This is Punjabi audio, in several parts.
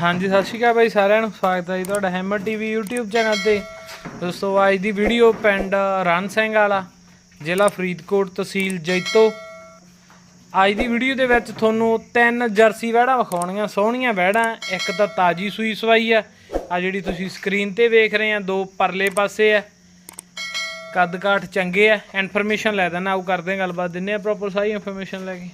ਹਾਂਜੀ, ਸਤਿ ਸ਼੍ਰੀ ਅਕਾਲ ਬਾਈ ਸਾਰਿਆਂ ਨੂੰ। ਸਵਾਗਤ ਹੈ ਜੀ ਤੁਹਾਡਾ ਹੈਮਰ ਟੀਵੀ YouTube ਚੈਨਲ ਤੇ। ਦੋਸਤੋ, ਅੱਜ ਦੀ ਵੀਡੀਓ ਪਿੰਡ ਰਣ ਸਿੰਘ ਵਾਲਾ, ਜ਼ਿਲ੍ਹਾ ਫਰੀਦਕੋਟ ਤਹਿਸੀਲ ਜੈਤੋ। ਅੱਜ ਦੀ ਵੀਡੀਓ ਦੇ ਵਿੱਚ ਤੁਹਾਨੂੰ ਤਿੰਨ ਜਰਸੀ ਵਹਿੜਾਂ ਵਿਖਾਉਣੀਆਂ, ਸੋਹਣੀਆਂ ਵਹਿੜਾਂ, ਇੱਕ ਤਾਂ ਤਾਜੀ ਸੂਈ ਸਵਾਈ ਆ। ਆ ਜਿਹੜੀ ਤੁਸੀਂ ਸਕਰੀਨ ਤੇ ਵੇਖ ਰਹੇ ਆ, ਦੋ ਪਰਲੇ ਪਾਸੇ ਆ। ਕੱਦ ਕਾਠ ਚੰਗੇ ਆ। ਇਨਫੋਰਮੇਸ਼ਨ ਲੈ ਦੇਣਾ ਆਉ ਕਰਦੇ ਹਾਂ ਗੱਲਬਾਤ। ਦਿੰਨੇ ਆ ਪ੍ਰੋਪਰ ਸਾਰੀ ਇਨਫੋਰਮੇਸ਼ਨ ਲੈ ਕੇ।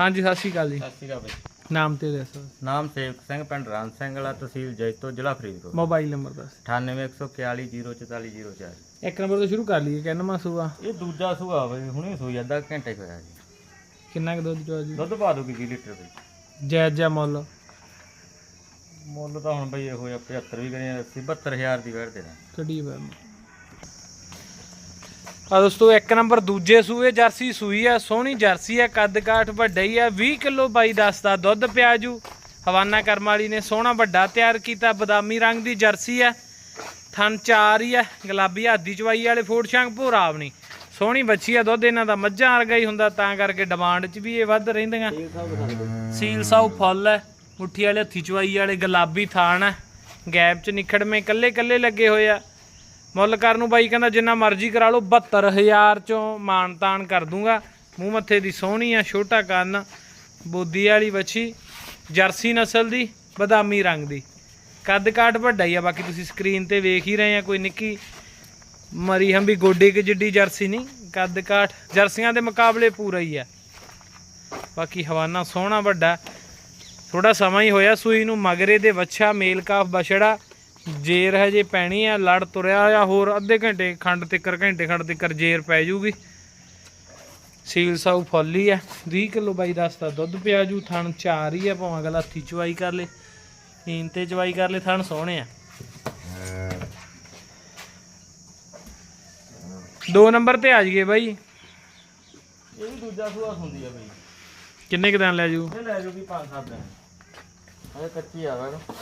ਹਾਂਜੀ, ਸਤਿ ਸ਼੍ਰੀ ਅਕਾਲ ਜੀ। ਸਤਿ ਸ਼੍ਰੀ ਅਕਾਲ ਬਾਈ। ਨਾਮ ਤੇ ਦੱਸੋ। ਨਾਮ ਸੇਵਕ ਸਿੰਘ ਪਿੰਡ ਰਾਮ ਸਿੰਘ ਵਾਲਾ ਤਹਿਸੀਲ ਜੈਤੋ ਜ਼ਿਲ੍ਹਾ ਫਰੀਦਕੋਟ। ਮੋਬਾਈਲ ਨੰਬਰ ਦੱਸ। 9814404404 ਇੱਕ ਨੰਬਰ ਤੋਂ ਸ਼ੁਰੂ ਕਰ ਲਈਏ ਕਿੰਨਾ ਸੂਆ? ਇਹ ਦੂਜਾ ਸੂਆ ਬਈ ਹੁਣੇ ਸੂਈ ਅੱਧਾ ਘੰਟੇ ਕੁ ਹੋਇਆ ਜੀ। ਕਿੰਨਾ ਕੁ ਦੁੱਧ ਚੋਆ ਜੀ? ਦੁੱਧ ਪਾ ਦੋਗੇ 20 ਲੀਟਰ ਬਈ ਜਾਇਜ਼ ਜਿਹਾ ਮੁੱਲ? ਮੁੱਲ ਤਾਂ ਹੁਣ ਬਈ ਇਹੋ ਜਿਹਾ 75 ਵੀ ਕਰੀਏ 72000 ਦੀ ਵੇੜ ਦੇਣਾ। ਕੱਢੀ ਬੈ ਆ ਦੋਸਤੋ, ਇੱਕ ਨੰਬਰ ਦੂਜੇ ਸੂਏ, ਜਰਸੀ ਸੂਈ ਆ, ਸੋਹਣੀ ਜਰਸੀ ਆ, ਕੱਦ ਕਾਠ ਵੱਡਾ ਹੀ ਆ 20 ਕਿਲੋ ਬਾਈ ਦੱਸਦਾ ਦੁੱਧ ਪਿਆਜੂ। ਹਵਾਨਾ ਕਰਮ ਵਾਲੀ ਨੇ ਸੋਹਣਾ ਵੱਡਾ ਤਿਆਰ ਕੀਤਾ, ਬਦਾਮੀ ਰੰਗ ਦੀ ਜਰਸੀ ਆ। ਥਣ ਚਾਰ ਹੀ ਆ, ਗੁਲਾਬੀ ਹਾਦੀ ਚਵਾਈ ਵਾਲੇ ਫੋੜ ਸ਼ੰਗ ਭੋਰਾ ਆਪਣੀ ਸੋਹਣੀ ਬੱਚੀ ਆ, ਦੁੱਧ ਇਹਨਾਂ ਦਾ ਮੱਝਾਂ ਵਰਗਾ ਹੀ ਹੁੰਦਾ, ਤਾਂ ਕਰਕੇ ਡਿਮਾਂਡ 'ਚ ਵੀ ਇਹ ਵੱਧ ਰਹਿੰਦੀਆਂ। ਸੀਲ ਸਾਊ ਫੁੱਲ ਹੈ ਮੁੱਠੀ ਵਾਲੇ ਹੱਥੀ ਚਵਾਈ ਵਾਲੇ ਗੁਲਾਬੀ ਥਾਣ ਹੈ ਗੈਪ 'ਚ ਨਿਖੜਵੇਂ ਕੱਲੇ ਕੱਲੇ ਲੱਗੇ ਹੋਏ ਆ। ਮੁੱਲ ਕਰਨ ਨੂੰ ਬਾਈ, ਕਹਿੰਦਾ ਜਿੰਨਾ ਮਰਜ਼ੀ ਕਰਾ ਲਓ 72000 ਚੋਂ ਮਾਨ ਤਾਨ ਕਰ ਦੂੰਗਾ। ਮੂੰਹ ਮੱਥੇ ਦੀ ਸੋਹਣੀ ਆ, ਛੋਟਾ ਕੰਨ, ਬੋਦੀ ਵਾਲੀ ਵੱਛੀ, ਜਰਸੀ ਨਸਲ ਦੀ, ਬਦਾਮੀ ਰੰਗ ਦੀ। ਕੱਦ ਕਾਠ ਵੱਡਾ ਹੀ ਆ, ਬਾਕੀ ਤੁਸੀਂ ਸਕਰੀਨ ਤੇ ਵੇਖ ਹੀ ਰਹੇ ਆ, ਕੋਈ ਨਿੱਕੀ ਮਰੀ ਹੰਬੀ ਗੋਡੇ ਕੇ ਜਿੱਡੀ ਜਰਸੀ ਨਹੀਂ, ਕੱਦ ਕਾਠ, ਜਰਸੀਆਂ ਦੇ ਮੁਕਾਬਲੇ ਪੂਰਾ ਹੀ ਆ। ਬਾਕੀ ਹਵਾਨਾ ਸੋਹਣਾ ਵੱਡਾ ਥੋੜਾ ਸਮਾਂ ਹੀ ਹੋਇਆ, ਸੂਈ ਨੂੰ ਮਗਰੇ ਦੇ ਵੱਛਾ, ਮੇਲ ਕਾਫ ਬਛੜਾ ਜੇਰ ਹਜੇ ਪੈਣੀ ਆ ਲੜ ਤੁਰਿਆ ਆ ਹੋਰ ਅੱਧੇ ਘੰਟੇ ਖੰਡ ਤਿੱਕਰ ਘੰਟੇ ਖੰਡ ਤਿੱਕਰ ਜੇਰ ਪੈ ਜੂਗੀ। ਸੀਲ ਸਾਊ ਫੁੱਲੀ ਆ। 20 ਕਿਲੋ ਬਾਈ ਦੱਸਦਾ ਦੁੱਧ ਪਿਆ ਜੂ ਥਣ ਚਾਰ ਹੀ ਆ ਭਾਵੇਂ ਅਗਲਾ ਹੱਥੀ ਚਵਾਈ ਕਰ ਲੇ। ਹੀਨ ਤੇ ਚਵਾਈ ਕਰ ਲੇ ਥਣ ਸੋਹਣੇ ਆ। ਦੋ ਨੰਬਰ ਤੇ ਆ ਜੀਏ ਬਾਈ। ਇਹ ਵੀ ਦੂਜਾ ਸੂਆ ਹੁੰਦੀ ਆ ਬਈ। ਕਿੰਨੇ ਕੁ ਦਿਨ ਲੈ ਜੂ? ਇਹ ਲੈ ਜੂਗੀ 5-7 ਦਿਨ। ਅਜੇ ਕੱਚੀ ਆ ਵੇਖ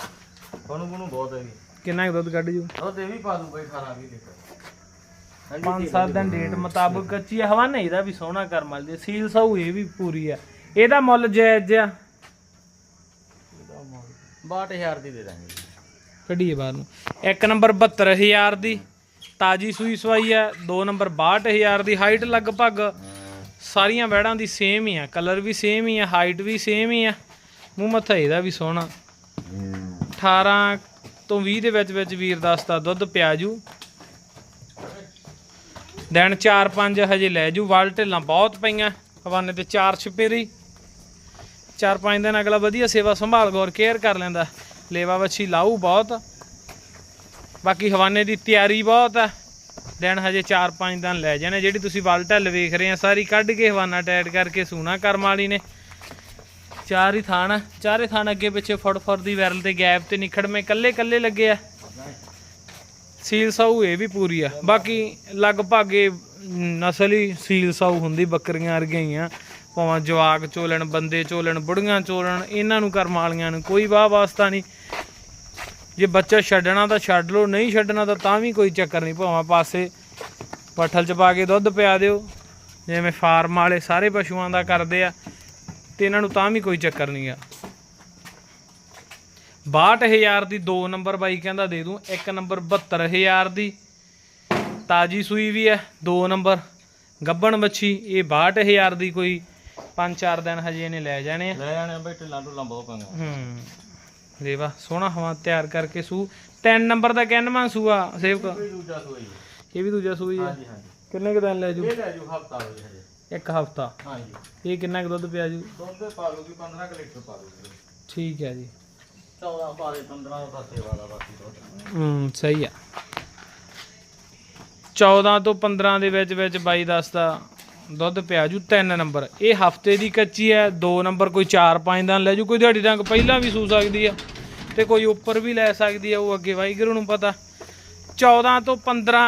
ਕੋਨੂੰ ਕੋਨੂੰ ਬਹੁਤ ਹੈਗੀ। ਕਿੰਨਾ ਕੁ ਦੁੱਧ ਕੱਢ ਜੂ? ਦੁੱਧ ਇਹ ਵੀ ਪਾ ਦੂ ਬਈ 18-20 ਲੀਟਰ। ਪੰਜ ਸੱਤ ਦਿਨ ਡੇਟ ਮੁਤਾਬਕ ਕੱਚੀ ਹਵਾ ਨਹੀਂ ਇਹਦਾ ਵੀ ਸੋਹਣਾ ਕਰ ਮਲਦੀ ਸੀਲ ਸਾਊ ਇਹ ਵੀ ਪੂਰੀ ਆ। ਇਹਦਾ ਮੁੱਲ ਜਾਇਜ਼ ਆ? 62000 ਦੀ ਦੇ ਦਾਂਗੇ। ਕੱਢੀਏ ਬਾਹਰ ਨੂੰ। ਇੱਕ ਨੰਬਰ 72000 ਦੀ ਤਾਜੀ ਸੂਈ ਸਵਾਈ ਆ। ਦੋ ਨੰਬਰ 62000 ਦੀ ਹਾਈਟ ਲਗਭਗ ਸਾਰੀਆਂ ਵੈੜਾਂ ਦੀ ਸੇਮ ਹੀ ਆ। ਕਲਰ ਵੀ ਸੇਮ ਹੀ ਆ ਹਾਈਟ ਵੀ ਸੇਮ ਹੀ ਆ। ਮੂੰਹ ਮੱਥਾ ਇਹਦਾ ਵੀ ਸੋਹਣਾ। 18 ਤੋਂ 20 ਦੇ ਵਿੱਚ ਵਿੱਚ ਵੀਰ ਦੱਸਦਾ ਦੁੱਧ ਪਿਆ ਜੂ। ਦਿਨ 4-5 ਹਜੇ ਲੈ ਜੂ, ਵਾਲ ਢਿੱਲਾਂ ਬਹੁਤ ਪਈਆਂ, ਹਵਾਨੇ ਤੇ ਚਾਰ ਛਪੇਰੀ। 4-5 ਦਿਨ ਅਗਲਾ ਵਧੀਆ ਸੇਵਾ ਸੰਭਾਲ ਗੌਰ ਕੇਅਰ ਕਰ ਲੈਂਦਾ, ਲੇਵਾ ਵੱਛੀ ਲਾਊ ਬਹੁਤ। ਬਾਕੀ ਹਵਾਨੇ ਦੀ ਤਿਆਰੀ ਬਹੁਤ ਆ। ਦਿਨ ਹਜੇ 4-5 ਦਿਨ ਲੈ ਜਾਣੇ, ਜਿਹੜੀ ਤੁਸੀਂ ਵਾਲ ਢਿੱਲ ਵੇਖ ਰਹੇ ਆ, ਸਾਰੀ ਕੱਢ ਕੇ ਹਵਾਨਾ ਟੈਟ ਕਰਕੇ ਸੂਣਾ ਕਰਮ ਵਾਲੀ ਨੇ। ਚਾਰ ਹੀ ਥਾਣ ਚਾਰੇ ਥਾਣ ਅੱਗੇ ਪਿੱਛੇ ਫੁੱਟ ਫੁੱਟ ਦੀ ਵੈਰਲ ਤੇ ਗੈਪ ਤੇ ਨਿਖੜਵੇਂ ਕੱਲੇ ਕੱਲੇ ਲੱਗੇ ਆ। ਸੀਲ ਸਾਊ ਇਹ ਵੀ ਪੂਰੀ ਆ। ਬਾਕੀ ਲਗਭਗ ਇਹ ਨਸਲ ਹੀ ਸੀਲ ਸਾਊ ਹੁੰਦੀ, ਬੱਕਰੀਆਂ ਵਰਗੀਆਂ ਹੀ ਆ। ਭਾਵੇਂ ਜਵਾਕ ਚੋਲਣ, ਬੰਦੇ ਚੋਲਣ, ਬੁੜੀਆਂ ਚੋਲਣ, ਇਹਨਾਂ ਨੂੰ ਕਰਮ ਵਾਲੀਆਂ ਨੂੰ ਕੋਈ ਵਾਹ ਵਾਸਤਾ ਨਹੀਂ। ਜੇ ਬੱਚਾ ਛੱਡਣਾ ਤਾਂ ਛੱਡ ਲਓ, ਨਹੀਂ ਛੱਡਣਾ ਤਾਂ ਤਾਂ ਵੀ ਕੋਈ ਚੱਕਰ ਨਹੀਂ। ਭਾਵੇਂ ਪਾਸੇ ਪੱਠਲ ਚ ਪਾ ਕੇ ਦੁੱਧ ਪਿਆ ਦਿਓ। ਜਿਵੇਂ ਫਾਰਮ ਵਾਲੇ ਸਾਰੇ ਪਸ਼ੂਆਂ ਦਾ ਕਰਦੇ ਆ। ਤੇ ਇਹਨਾਂ ਨੂੰ ਤਾਂ ਵੀ ਕੋਈ ਚੱਕਰ ਨਹੀਂ ਆ। 62000 ਦੀ 2 ਨੰਬਰ ਬਾਈ ਕਹਿੰਦਾ ਦੇ ਦੂੰ ਇੱਕ ਨੰਬਰ 72000 ਦੀ ਤਾਜੀ ਸੂਈ ਵੀ ਹੈ 2 ਨੰਬਰ ਗੱਬਣ ਮੱਛੀ ਇਹ 62000 ਦੀ ਕੋਈ 5-4 ਦਿਨ ਹਜੇ ਇਹਨੇ ਲੈ ਜਾਣੇ ਆ। ਲੈ ਜਾਣੇ ਬਈ ਢਿੱਲਾਂ ਢੁੱਲਾਂ ਬਹੁਤ ਪੰਗਾ ਹੂੰ ਦੇਵਾ ਸੋਹਣਾ ਹਵਾ ਤਿਆਰ ਕਰਕੇ ਸੂ। 3 ਨੰਬਰ ਦਾ ਕਹਿਣਵਾ ਸੂਆ ਸੇਵਕ। ਕੋਈ ਦੂਜਾ ਸੂਈ ਇਹ ਵੀ ਦੂਜਾ ਸੂਈ ਹਾਂਜੀ ਹਾਂਜੀ। ਕਿੰਨੇ ਕੁ ਦਿਨ ਲੈ ਜੂ? ਇਹ ਲੈ ਜੂ ਹਫਤਾ ਹੋ ਹਜੇ। ਇੱਕ ਹਫਤਾ। ਹਾਂਜੀ। ਇਹ ਕਿੰਨਾ ਕੁ ਦੁੱਧ ਪਿਆ ਜੂ? ਦੁੱਧ ਪਾ ਲੂਗੀ 15 ਕਿ ਲੀਟਰ ਪਾ ਲੂਗੀ ਠੀਕ ਹੈ ਜੀ। 14 ਪਾ ਦੇ 15 ਦਾ ਸੇਵਾ ਦਾ ਬਾਕੀ ਦੁੱਧ। ਹੂੰ ਸਹੀ ਆ। 14 ਤੋਂ 15 ਦੇ ਵਿੱਚ ਵਿੱਚ ਬਾਈ ਦੱਸਦਾ ਦੁੱਧ ਪਿਆ ਜੂ 3 ਨੰਬਰ। ਇਹ ਹਫ਼ਤੇ ਦੀ ਕੱਚੀ ਹੈ 2 ਨੰਬਰ ਕੋਈ 4-5 ਦਿਨ ਲੈ ਜੂ ਕੋਈ ਦਿਹਾੜੀ ਡੰਗ ਪਹਿਲਾਂ ਵੀ ਸੂ ਸਕਦੀ ਆ ਤੇ ਕੋਈ ਉੱਪਰ ਵੀ ਲੈ ਸਕਦੀ ਆ ਉਹ ਅੱਗੇ ਵਾਹਿਗੁਰੂ ਨੂੰ ਪਤਾ। 14 ਤੋਂ 15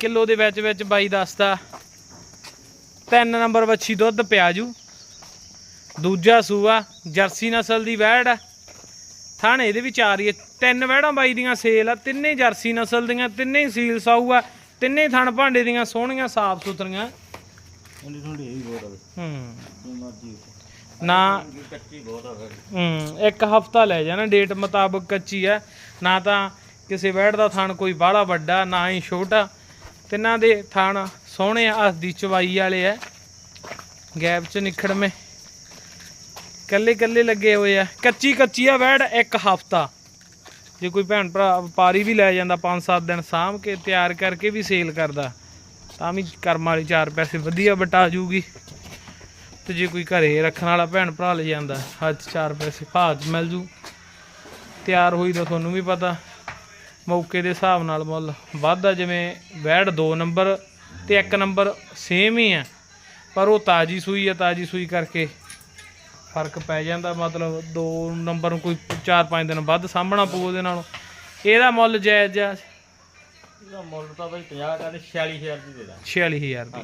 ਕਿਲੋ ਦੇ ਵਿੱਚ ਵਿੱਚ ਬਾਈ ਦੱਸਦਾ 3 ਨੰਬਰ ਵੱਛੀ ਦੁੱਧ ਪਿਆ ਜੂ ਦੂਜਾ ਸੂਆ ਜਰਸੀ ਨਸਲ ਦੀ ਵੈੜ। ਆ ਥਾਣੇ ਇਹਦੇ ਵੀ ਚਾਰ ਹੀ। ਆ। ਤਿੰਨ ਵਹਿੜਾਂ ਬਾਈ ਦੀਆਂ ਸੇਲ ਆ ਤਿੰਨੇ ਜਰਸੀ ਨਸਲ ਦੀਆਂ ਤਿੰਨੇ ਹੀ ਸੀਲ ਸਾਊ ਆ ਤਿੰਨੇ ਥਣ ਭਾਂਡੇ ਦੀਆਂ ਸੋਹਣੀਆਂ ਸਾਫ਼ ਸੁਥਰੀਆਂ। ਆ ਹੂੰ। ਨਾ ਆ ਹੂੰ ਇੱਕ ਹਫਤਾ ਲੈ ਜਾਣਾ ਡੇਟ ਮੁਤਾਬਕ ਕੱਚੀ ਹੈ ਨਾ ਤਾਂ ਕਿਸੇ ਵੈੜ ਦਾ ਥਣ ਕੋਈ ਬਾਹਲਾ ਵੱਡਾ ਨਾ ਹੀ ਛੋਟਾ। ਤਿੰਨਾਂ ਦੇ ਥਣ ਸੋਹਣੇ ਆ ਹੱਥ ਦੀ ਚਵਾਈ ਵਾਲੇ ਆ। ਗੈਪ ਚ ਨਿਖੜਵੇਂ। ਕੱਲੇ ਕੱਲੇ ਲੱਗੇ ਹੋਏ ਆ। ਕੱਚੀ ਕੱਚੀ ਆ ਵੈੜ ਇੱਕ ਹਫਤਾ। ਜੇ ਕੋਈ ਭੈਣ ਭਰਾ ਵਪਾਰੀ ਵੀ ਲੈ ਜਾਂਦਾ 5-7 ਦਿਨ ਸਾਂਭ ਕੇ ਤਿਆਰ ਕਰਕੇ ਵੀ ਸੇਲ ਕਰਦਾ, ਤਾਂ ਵੀ ਕਰਮ ਵਾਲੀ ਚਾਰ ਪੈਸੇ ਵਧੀਆ ਬਟਾ ਜੂਗੀ। ਤੇ ਜੇ ਕੋਈ ਘਰੇ ਰੱਖਣ ਵਾਲਾ ਭੈਣ ਭਰਾ ਲੈ ਜਾਂਦਾ, ਹੱਥ ਚਾਰ ਪੈਸੇ ਭਾਅ 'ਚ ਮਿਲ ਜੂ। ਤਿਆਰ ਹੋਈ ਤਾਂ ਤੁਹਾਨੂੰ ਵੀ ਪਤਾ, ਮੌਕੇ ਦੇ ਹਿਸਾਬ ਨਾਲ ਮੁੱਲ ਵੱਧਦਾ, ਜਿਵੇਂ ਵੈੜ 2 ਨੰਬਰ ਤੇ 1 ਨੰਬਰ ਸੇਮ ਹੀ ਆ। ਪਰ ਉਹ ਤਾਜੀ ਸੂਈ ਆ ਤਾਜੀ ਸੂਈ ਕਰਕੇ ਫ਼ਰਕ ਪੈ ਜਾਂਦਾ ਮਤਲਬ 2 ਨੰਬਰ ਨੂੰ ਕੋਈ 4-5 ਦਿਨ ਵੱਧ ਸਾਂਭਣਾ ਪਊ ਉਹਦੇ ਨਾਲੋਂ। ਇਹਦਾ ਮੁੱਲ ਜਾਇਜ਼ ਆ। ਇਹਦਾ ਮੁੱਲ ਤਾਂ ਬਈ 50 ਕਹਿੰਦੇ 46000 ਦੀ ਦੇ ਦਾਂ 46000 ਦੀ।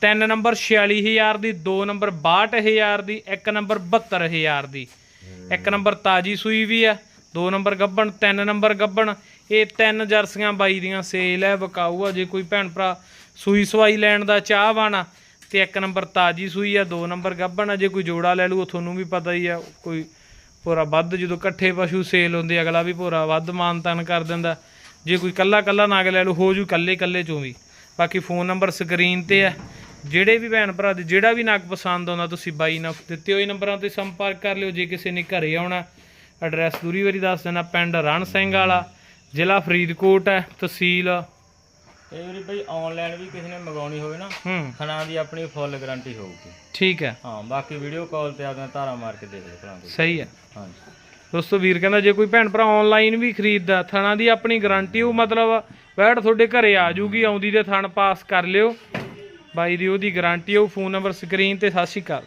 ਤਿੰਨ ਨੰਬਰ 46000 ਦੀ ਦੋ ਨੰਬਰ 62000 ਦੀ ਇੱਕ ਨੰਬਰ 72000 ਦੀ। ਇੱਕ ਨੰਬਰ ਤਾਜੀ ਸੂਈ ਵੀ ਆ ਦੋ ਨੰਬਰ ਗੱਬਣ ਤਿੰਨ ਨੰਬਰ ਗੱਬਣ। ਇਹ ਤਿੰਨ ਜਰਸੀਆਂ ਬਾਈ ਦੀਆਂ ਸੇਲ ਹੈ ਵਿਕਾਊ ਆ। ਜੇ ਕੋਈ ਭੈਣ ਭਰਾ ਸੂਈ ਸਵਾਈ ਲੈਣ ਦਾ ਚਾਹਵਾਨ ਆ ਤੇ ਇੱਕ ਨੰਬਰ ਤਾਜੀ ਸੂਈ ਆ, ਦੋ ਨੰਬਰ ਗੱਭਣ ਆ, ਜੇ ਕੋਈ ਜੋੜਾ ਲੈ ਲੂ ਉਹ ਤੁਹਾਨੂੰ ਵੀ ਪਤਾ ਹੀ ਆ, ਕੋਈ ਪੂਰਾ ਵੱਧ ਜਦੋਂ ਇਕੱਠੇ ਪਸ਼ੂ ਸੇਲ ਹੁੰਦੇ ਅਗਲਾ ਵੀ ਪੂਰਾ ਵੱਧ ਮਾਨਤਾਨ ਕਰ ਦਿੰਦਾ। ਜੇ ਕੋਈ ਕੱਲਾ ਕੱਲਾ ਨਾਗ ਲੈ ਲੂ ਹੋ ਜੂ ਕੱਲੇ ਕੱਲੇ ਚੋਂ ਵੀ ਬਾਕੀ ਫੋਨ ਨੰਬਰ ਸਕਰੀਨ ਤੇ ਹੈ ਜਿਹੜੇ ਵੀ ਭੈਣ ਭਰਾ ਦੇ, ਜਿਹੜਾ ਵੀ ਨਾਗ ਪਸੰਦ ਆਉਂਦਾ, ਤੁਸੀਂ ਬਾਈ ਨਾਲ ਦਿੱਤੇ ਹੋਏ ਨੰਬਰਾਂ ਤੇ ਸੰਪਰਕ ਕਰ ਲਿਓ। ਜੇ ਕਿਸੇ ਨੇ ਘਰੇ ਆਉਣਾ ਐਡਰੈਸ ਦੂਰੀ ਵਾਰੀ ਦੱਸ ਦੇਣਾ, ਪਿੰਡ ਰਣ ਸਿੰਘ ਵਾਲਾ, ਜ਼ਿਲ੍ਹਾ ਫਰੀਦਕੋਟ ਹੈ, ਤਹਿਸੀਲ ਇਹ ਵੀ ਬਈ ਆਨਲਾਈਨ ਵੀ ਕਿਸੇ ਨੇ ਮੰਗਾਉਣੀ ਹੋਵੇ ਨਾ ਹੂੰ। ਖਣਾ ਦੀ ਆਪਣੀ ਫੁੱਲ ਗਾਰੰਟੀ ਹੋਊਗੀ। ਠੀਕ ਹੈ। ਹਾਂ ਬਾਕੀ ਵੀਡੀਓ ਕਾਲ ਤੇ ਆਪਣਾ ਧਾਰਾ ਮਾਰ ਕੇ ਦੇਖ ਲਿਓ ਭਰਾ ਤੁਸੀਂ। ਸਹੀ ਹੈ। ਹਾਂਜੀ। ਦੋਸਤੋ ਵੀਰ ਕਹਿੰਦਾ ਜੇ ਕੋਈ ਭੈਣ ਭਰਾ ਆਨਲਾਈਨ ਵੀ ਖਰੀਦਦਾ ਥਣਾ ਦੀ ਆਪਣੀ ਗਾਰੰਟੀ ਉਹ ਮਤਲਬ ਵੈਟ ਤੁਹਾਡੇ ਘਰੇ ਆ ਜੂਗੀ ਆਉਂਦੀ ਦੇ ਥਣ ਪਾਸ ਕਰ ਲਿਓ। ਬਾਈ ਦੀ ਉਹਦੀ ਗਾਰੰਟੀ ਉਹ ਫੋਨ ਨੰਬਰ ਸਕਰੀਨ ਤੇ ਸਤਿ ਸ਼੍ਰੀ ਅਕਾਲ।